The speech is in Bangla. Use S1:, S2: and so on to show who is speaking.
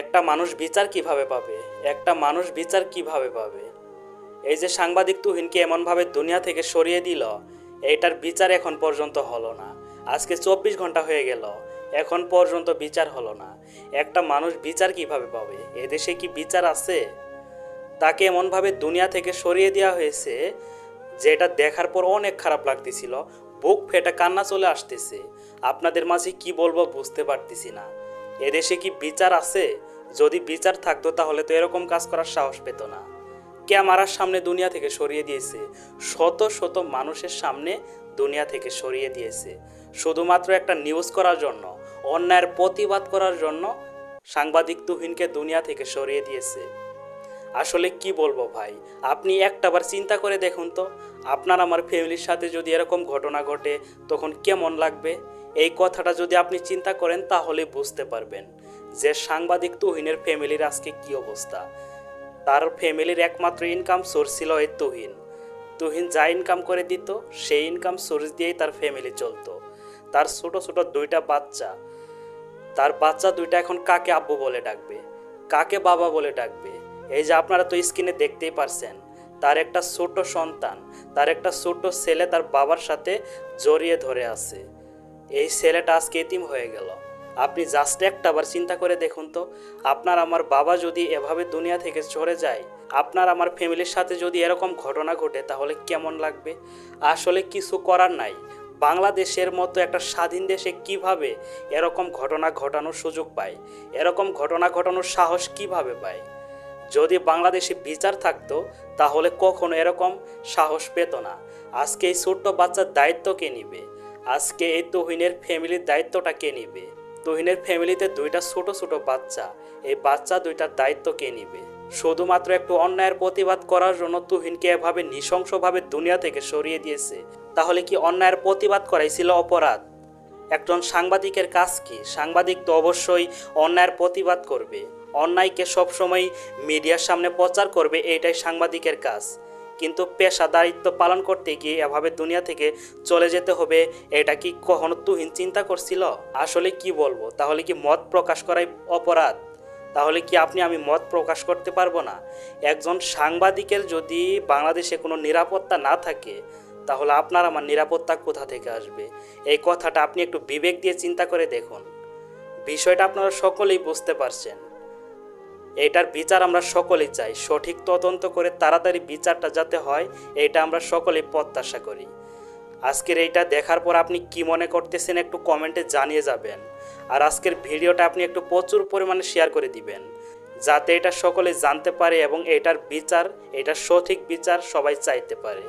S1: একটা মানুষ বিচার কীভাবে পাবে? একটা মানুষ বিচার কীভাবে পাবে? এই যে সাংবাদিক তুহিনকে এমনভাবে দুনিয়া থেকে সরিয়ে দিল, এইটার বিচার এখন পর্যন্ত হলো না। আজকে চব্বিশ ঘণ্টা হয়ে গেল, এখন পর্যন্ত বিচার হলো না। একটা মানুষ বিচার কীভাবে পাবে? এদেশে কি বিচার আছে? তাকে এমনভাবে দুনিয়া থেকে সরিয়ে দেওয়া হয়েছে, যেটা দেখার পর অনেক খারাপ লাগতেছিল। বুক ফেটে কান্না চলে আসতেছে। আপনাদের মাঝে কি বলব বুঝতে পারতেছি না। এদেশে কি বিচার আছে? যদি বিচার থাকতো তাহলে তো এরকম কাজ করার সাহস পেত না। ক্যামেরার সামনে দুনিয়া থেকে সরিয়ে দিয়েছে। শত শত মানুষের সামনে দুনিয়া থেকে সরিয়ে দিয়েছে। শুধুমাত্র একটা নিউজ করার জন্য, অন্যায়ের প্রতিবাদ করার জন্য সাংবাদিক তুহিনকে দুনিয়া থেকে সরিয়ে দিয়েছে। আসলে কি বলব ভাই? আপনি একটাবার চিন্তা করে দেখুন তো। আপনার আমার ফ্যামিলির সাথে যদি এরকম ঘটনা ঘটে, তখন কেমন লাগবে? এই কথাটা যদি আপনি চিন্তা করেন, তাহলে বুঝতে পারবেন যে সাংবাদিক তুহিনের ফ্যামিলির আজকে কি অবস্থা। তার ফ্যামিলির একমাত্র ইনকাম সোর্স ছিল এই তুহিন। তুহিন যা ইনকাম করে দিত, সেই ইনকাম সোর্স দিয়েই তার ফ্যামিলি চলতো। তার ছোট ছোট দুইটা বাচ্চা। তার বাচ্চা দুইটা এখন কাকে আব্বু বলে ডাকবে? কাকে বাবা বলে ডাকবে? এই যে আপনারা তো স্ক্রিনে দেখতেই পারছেন। তার একটা ছোট সন্তান, তার একটা ছোট ছেলে তার বাবার সাথে জড়িয়ে ধরে আছে। এই ছেলেটা আজকে এতিম হয়ে গেল। আপনি জাস্ট একটা একটাবার চিন্তা করে দেখুন তো, আপনার আমার বাবা যদি এভাবে দুনিয়া থেকে চলে যায়, আপনার আমার ফ্যামিলির সাথে যদি এরকম ঘটনা ঘটে, তাহলে কেমন লাগবে? আসলে কিছু করার নাই। বাংলাদেশের মতো একটা স্বাধীন দেশে কীভাবে এরকম ঘটনা ঘটানোর সুযোগ পায়? এরকম ঘটনা ঘটানোর সাহস কীভাবে পায়? যদি বাংলাদেশে বিচার থাকতো, তাহলে কখনো এরকম সাহস পেত না। আজকে এই ছোট্ট বাচ্চার দায়িত্ব কে নিবে? আজকে এই তুহিনের ফ্যামিলির দায়িত্বটা কে নিবে? তুহিনের ফ্যামিলিতে দুইটা ছোট ছোট বাচ্চা, এই বাচ্চা দুইটার দায়িত্ব কে নিবে? শুধুমাত্র একটু অন্যায়ের প্রতিবাদ করার জন্য তুহিনকে এভাবে নৃশংসভাবে দুনিয়া থেকে সরিয়ে দিয়েছে, তাহলে কি অন্যায়ের প্রতিবাদ করাই ছিল অপরাধ? একজন সাংবাদিকের কাজ কি? সাংবাদিক তো অবশ্যই অন্যায়ের প্রতিবাদ করবে। অন্যায়কে সবসময় মিডিয়ার সামনে প্রচার করবে এটাই সাংবাদিকের কাজ। কিন্তু পেশা দায়িত্ব পালন করতে গিয়ে এভাবে দুনিয়া থেকে চলে যেতে হবে, এটা কি কখনো তুহিন চিন্তা করছিল? আসলে কি বলব? তাহলে কি মত প্রকাশ করাই অপরাধ? তাহলে কি আপনি আমি মত প্রকাশ করতে পারব না? একজন সাংবাদিকের যদি বাংলাদেশে কোনো নিরাপত্তা না থাকে, তাহলে আপনার আমার নিরাপত্তা কোথা থেকে আসবে? এই কথাটা আপনি একটু বিবেক দিয়ে চিন্তা করে দেখুন। বিষয়টা আপনারা সকলেই বুঝতে পারছেন। এটার বিচার আমরা সকলেই চাই। সঠিক তদন্ত করে তাড়াতাড়ি বিচারটা যাতে হয়, এটা আমরা সকলেই প্রত্যাশা করি। আজকের এইটা দেখার পর আপনি কি মনে করতেছেন একটু কমেন্টে জানিয়ে যাবেন। আর আজকের ভিডিওটা আপনি একটু প্রচুর পরিমাণে শেয়ার করে দিবেন। যাতে এটা সকলে জানতে পারে এবং এটার বিচার, এটার সঠিক বিচার সবাই চাইতে পারে।